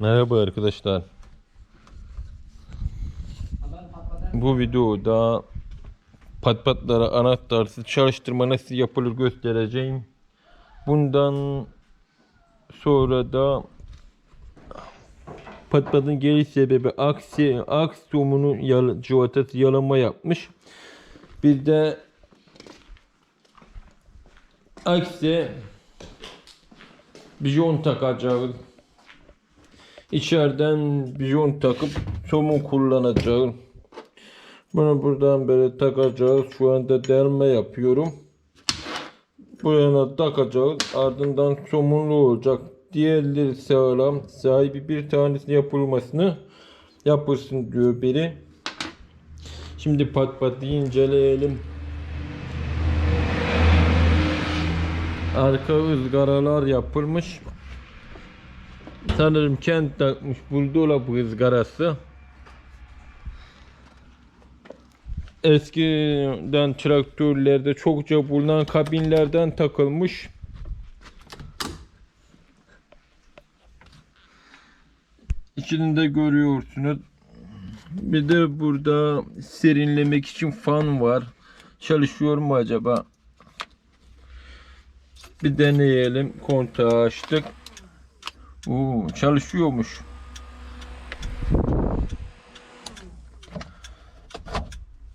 Merhaba arkadaşlar. Bu videoda patpatlara anahtarsız çalıştırma nasıl yapılır göstereceğim. Bundan sonra da patpatın geliş sebebi aksi aksiyumunun yal, civatası yalama yapmış. Bir de aksi bijon takacağız. İçeriden bijon takıp somun kullanacağım. Bunu buradan böyle takacağız. Şu anda delme yapıyorum. Bu yana takacağız. Ardından somunlu olacak. Diğerleri sağlam. Sahibi bir tanesi yapılmasını yapılsın diyor biri. Şimdi pat pat inceleyelim. Arka ızgaralar yapılmış. Sanırım kent takmış buzdolabı ızgarası. Eskiden traktörlerde çokça bulunan kabinlerden takılmış. İçinde görüyorsunuz. Bir de burada serinlemek için fan var. Çalışıyor mu acaba? Bir deneyelim. Kontağı açtık. Oo, çalışıyormuş.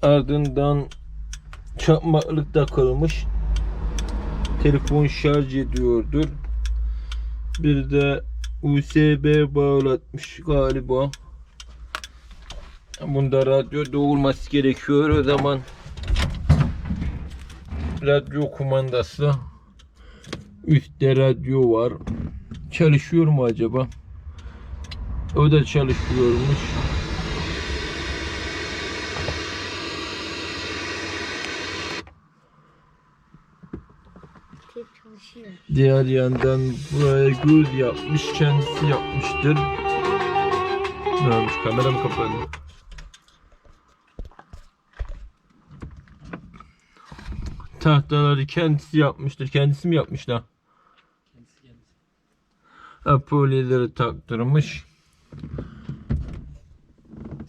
Ardından çakmaklık takılmış. Telefon şarj ediyordur. Bir de USB bağlatmış galiba. Bunda radyo doğulması gerekiyor o zaman. Radyo kumandası. Üstte radyo var. Çalışıyor mu acaba? O da çalışıyormuş. Diğer yandan buraya göz yapmış. Kendisi yapmıştır. Ne olmuş? Kamera mı kapadı? Tahtaları kendisi yapmıştır. Kendisi mi yapmış lan? Apolileri taktırmış.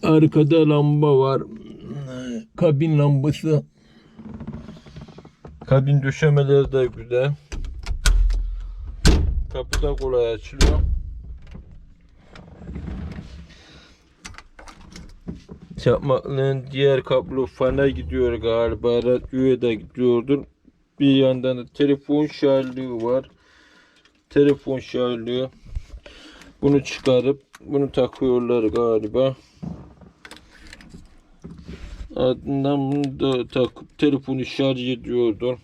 Arkada lamba var. Kabin lambası. Kabin döşemeleri de güzel. Kapı da kolay açılıyor. Çakmaklığın diğer kablo fana gidiyor galiba. Radyoya da gidiyordur. Bir yandan da telefon şarjlığı var. Telefon şarjlığı. Bunu çıkarıp bunu takıyorlar galiba. Ardından bunu da takıp telefonu şarj ediyordur.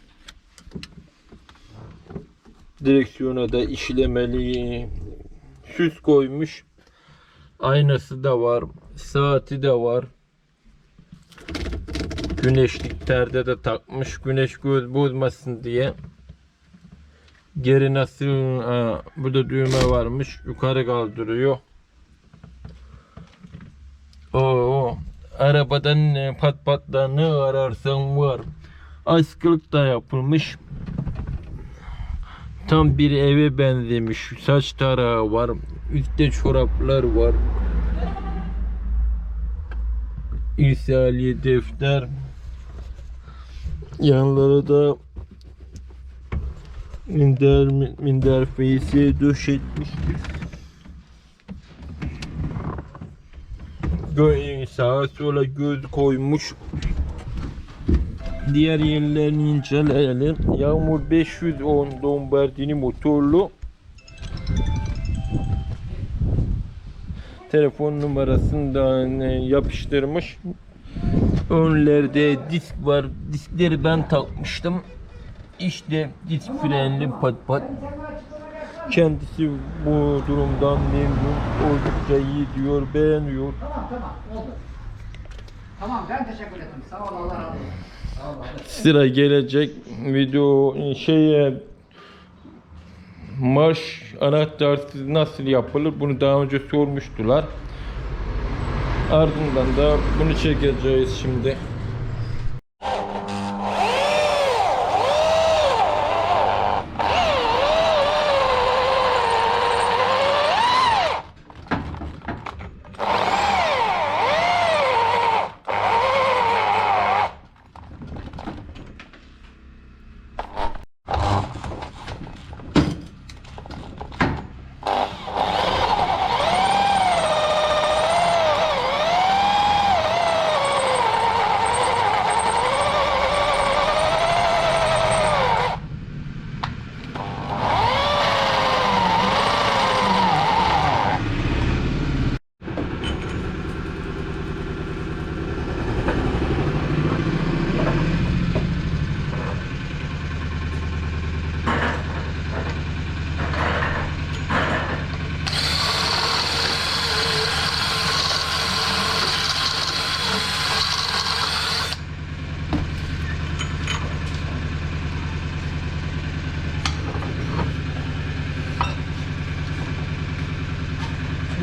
Direksiyona da işlemeli süs koymuş. Aynası da var. Saati de var. Güneşliklerde de takmış. Güneş göz bozmasın diye. Geri nasıl ha, burada düğme varmış. Yukarı kaldırıyor. Oo, arabadan ne pat patla ne ararsan var. Askılık da yapılmış. Tam bir eve benzemiş. Saç tarağı var. Üstte çoraplar var. İrsaliye defter. Yanları da minder minder feysi döşetmiş. Gö sağa sola göz koymuş. Diğer yerlerini inceleyelim. Yağmur 510 Lombardini motorlu. Telefon numarasını da e, yapıştırmış. Önlerde disk var. Diskleri ben takmıştım. İşte disk frenli pat pat. Kendisi bu durumdan memnun. Oldukça iyi diyor, beğeniyor. Tamam tamam oldu. Tamam ben teşekkür ederim. Sağ ol Allah razı olsun. Sıra gelecek video şeye marş anahtarsız nasıl yapılır bunu daha önce sormuştular. Ardından da bunu çekeceğiz şimdi.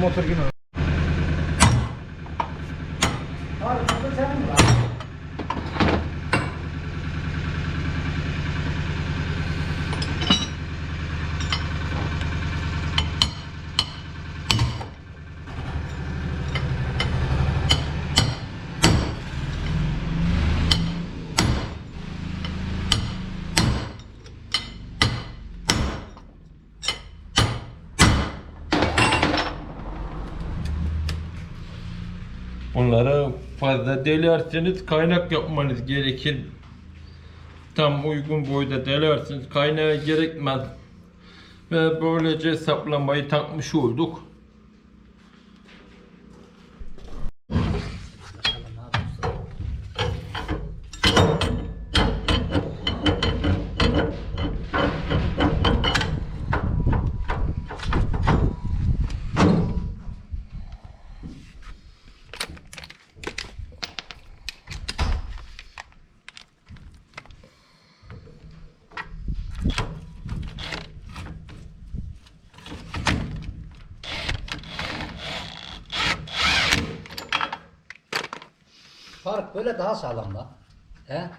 Motor gibi. Bunları fazla delerseniz kaynak yapmanız gerekir. Tam uygun boyda delersiniz. Kaynağı gerekmez. Ve böylece saplamayı takmış olduk. Böyle daha sağlam. He?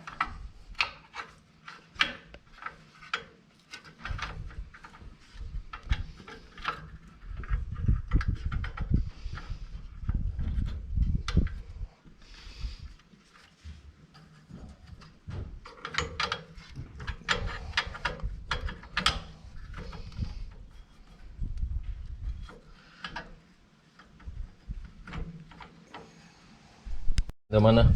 Gimana?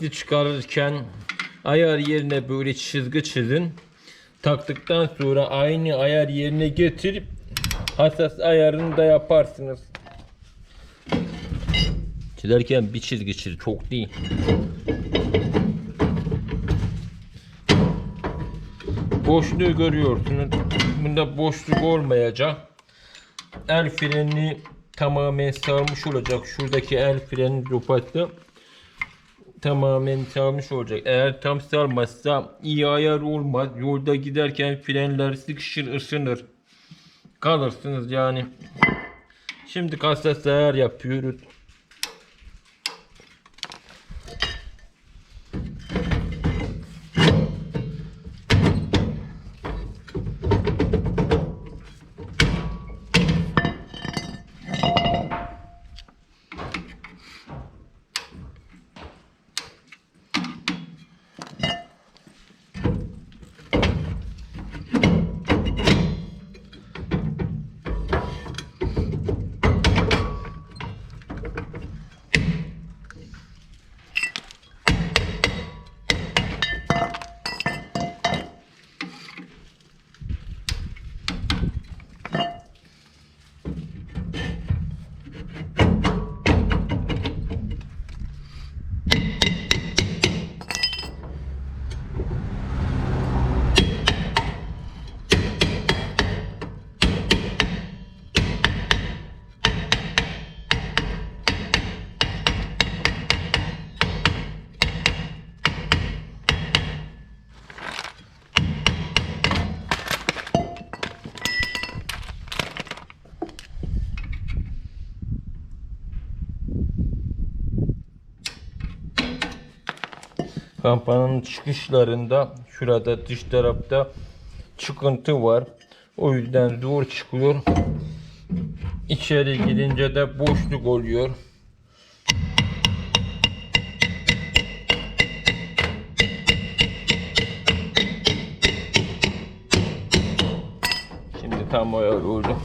Akiti çıkarırken ayar yerine böyle çizgi çizin. Taktıktan sonra aynı ayar yerine getirip hassas ayarını da yaparsınız. Çizerken bir çizgi çiz çok değil. Boşluğu görüyorsunuz. Bunda boşluk olmayacak. El freni tamamen sarmış olacak. Şuradaki el freni rupatı tamamen sarmış olacak. Eğer tam sarmazsa iyi ayar olmaz. Yolda giderken frenler sıkışır ısınır. Kalırsınız yani. Şimdi hassas ayar yapıyoruz. Kampanın çıkışlarında şurada dış tarafta çıkıntı var. O yüzden zor çıkıyor. içeri girince de boşluk oluyor. Şimdi tam ayar oldu.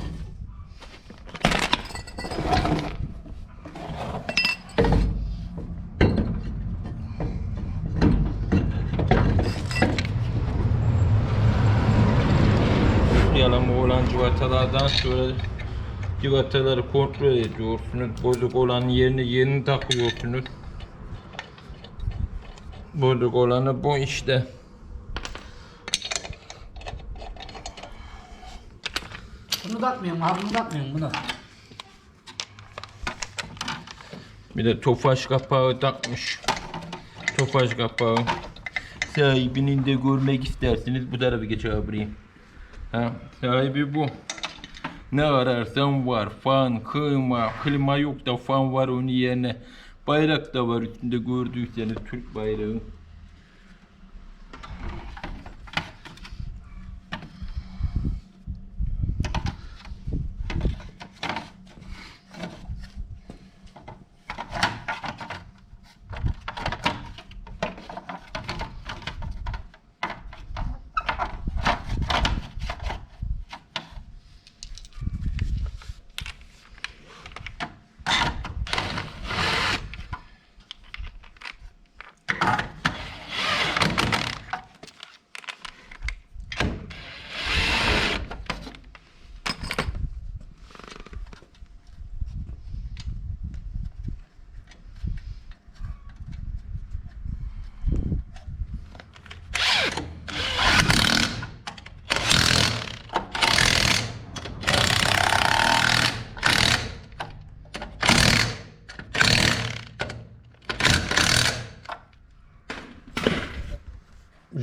Yalama olan civatalardan sonra civataları kontrol ediyorsunuz. Bozuk olan yerine yerini takıyorsunuz. Bozuk olanı bu işte. Bunu da atmıyorum abi bunu da atmıyorum bunu. Bir de tofaş kapağı takmış. Tofaş kapağı. Sahibinin de görmek isterseniz bu tarafa geç abi. Ha, sahibi bu. Ne ararsan var. Fan, klima, klima yok da fan var onun yerine. Bayrak da var üstünde gördüyseniz Türk bayrağı.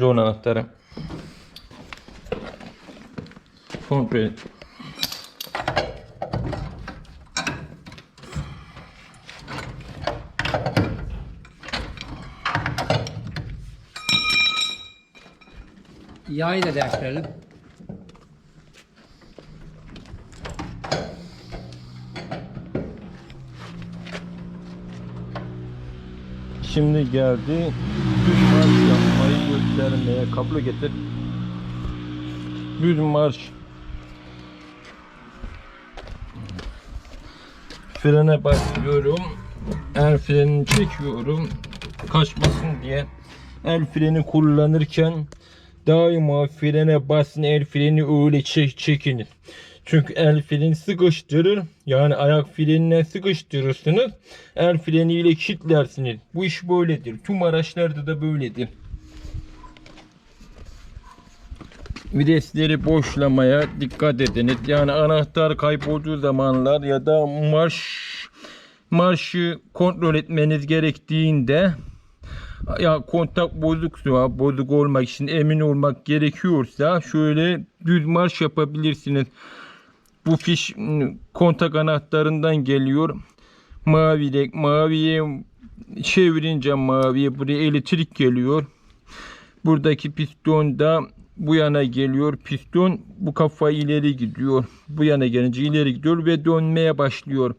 Zon anahtarı. Komple Yağı da değiştirelim. Şimdi geldi göstermeye kablo getir. Düz marş. Frene basıyorum. El frenini çekiyorum. Kaçmasın diye. El freni kullanırken daima frene basın el freni öyle çek çekinin. Çünkü el freni sıkıştırır. Yani ayak freniyle sıkıştırırsınız. El freniyle kilitlersiniz. Bu iş böyledir. Tüm araçlarda da böyledir. Vitesleri boşlamaya dikkat ediniz. Yani anahtar kaybolduğu zamanlar ya da marş marşı kontrol etmeniz gerektiğinde ya kontak bozuksa bozuk olmak için emin olmak gerekiyorsa şöyle düz marş yapabilirsiniz. Bu fiş m, kontak anahtarından geliyor. Mavi renk maviye çevirince maviye buraya elektrik geliyor. Buradaki piston da bu yana geliyor. Piston bu kafa ileri gidiyor. Bu yana gelince ileri gidiyor ve dönmeye başlıyor.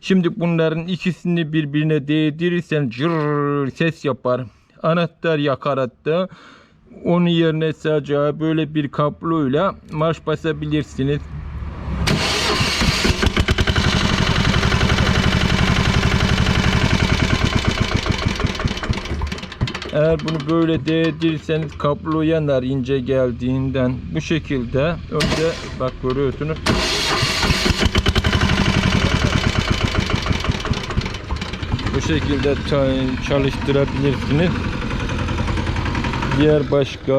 Şimdi bunların ikisini birbirine değdirirsen cırr ses yapar. Anahtar yakar hatta. Onun yerine sadece böyle bir kabloyla marş basabilirsiniz. Eğer bunu böyle değdirirseniz kablo yanar ince geldiğinden. Bu şekilde önce bak görüyorsunuz. Bu şekilde ça- çalıştırabilirsiniz. Diğer başka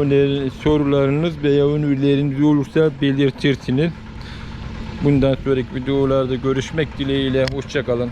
öneri, sorularınız veya önerileriniz olursa belirtirsiniz. Bundan sonraki videolarda görüşmek dileğiyle. Hoşçakalın.